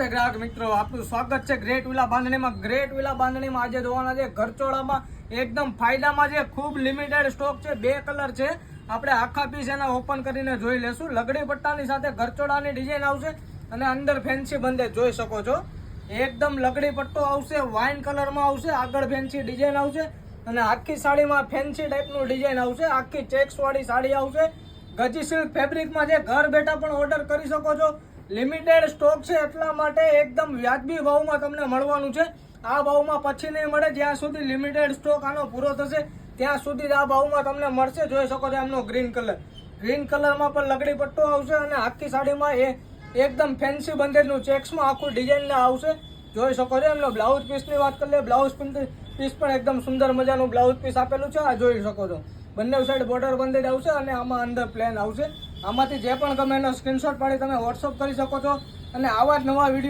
નમસ્તે ગ્રાહક મિત્રો, આપનું સ્વાગત છે ગ્રેટ વિલા બાંધણીમાં. ગ્રેટ વિલા બાંધણીમાં આજે જોવાના છે ઘરચોળામાં એકદમ ફાયદામાં છે, ખૂબ લિમિટેડ સ્ટોક છે, બે કલર છે. આપણે આખા પીસ એના ઓપન કરીને જોઈ લેશું. લગડી પટ્ટાની સાથે ઘરચોળાની ડિઝાઇન આવશે અને અંદર ફેન્સી બંધે જોઈ શકો છો. એકદમ લગડી પટ્ટો આવશે વાઇન કલરમાં આવશે, આગળ ફેન્સી ડિઝાઇન આવશે અને આખી સાડીમાં ફેન્સી ટાઈપનું ડિઝાઇન આવશે. આખી ચેક્સવાળી સાડી આવશે. ગજી ફેબ્રિકમાં છે ઘર બેઠા પણ ઓર્ડર કરી શકો છો. લિમિટેડ સ્ટોક છે એટલા માટે એકદમ વ્યાજબી ભાવમાં તમને મળવાનું છે. આ ભાવમાં પછી નહીં મળે, જ્યાં સુધી લિમિટેડ સ્ટોક આનો પૂરો થશે, ત્યાં સુધી આ ભાવમાં તમને મળશે. જોઈ શકો છો એમનો ગ્રીન કલર ગ્રીન કલરમાં પણ લગડી પટ્ટો આવશે અને આખી સાડીમાં એ એકદમ ફેન્સી બંધેજનું ચેક્સમાં આખું ડિઝાઇન આવશે. જોઈ શકો છો એમનો બ્લાઉઝ પીસની વાત કરી લે બ્લાઉઝ પીસ પણ એકદમ સુંદર મજાનું બ્લાઉઝ પીસ આપેલું છે. આ જોઈ શકો છો. બંને સાઈડ બોર્ડર બંધેજ આવશે અને આમાં અંદર પ્લેન આવશે. આમાંથી જે પણ ગમે એનો સ્ક્રીનશોટ પાડી તમે વોટ્સઅપ કરી શકો છો. અને આવા જ નવા વીડિયો